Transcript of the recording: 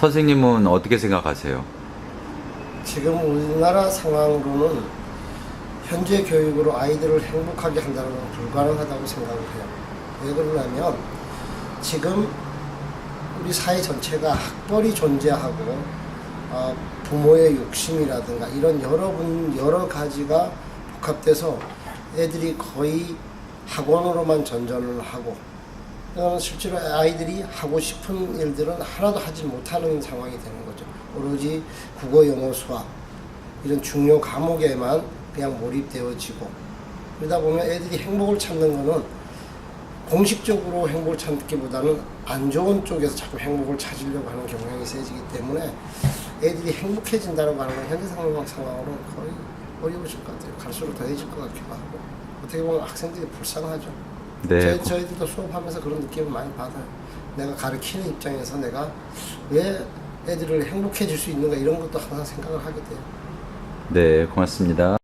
선생님은 어떻게 생각하세요? 지금 우리나라 상황으로는 현재 교육으로 아이들을 행복하게 한다는 건 불가능하다고 생각을 해요. 왜 그러냐면 지금 우리 사회 전체가 학벌이 존재하고 어, 부모의 욕심이라든가 이런 여러 분 여러 가지가 복합돼서 애들이 거의 학원으로만 전전을 하고 그러면 실제로 아이들이 하고 싶은 일들은 하나도 하지 못하는 상황이 되는 거죠. 오로지 국어, 영어, 수학 이런 중요 과목에만 그냥 몰입되어지고 그러다 보면 애들이 행복을 찾는 거는 공식적으로 행복을 찾기보다는 안 좋은 쪽에서 자꾸 행복을 찾으려고 하는 경향이 세지기 때문에 애들이 행복해진다고 하는 건 현재 상황, 상황으로는 거의 어려워질 것 같아요. 갈수록 더해질 것 같기도 하고 어떻게 보면 학생들이 불쌍하죠. 네. 저희, 저희들도 수업하면서 그런 느낌을 많이 받아요. 내가 가르치는 입장에서 내가 왜 애들을 행복해 질 수 있는가 이런 것도 항상 생각을 하게 돼요. 네, 고맙습니다.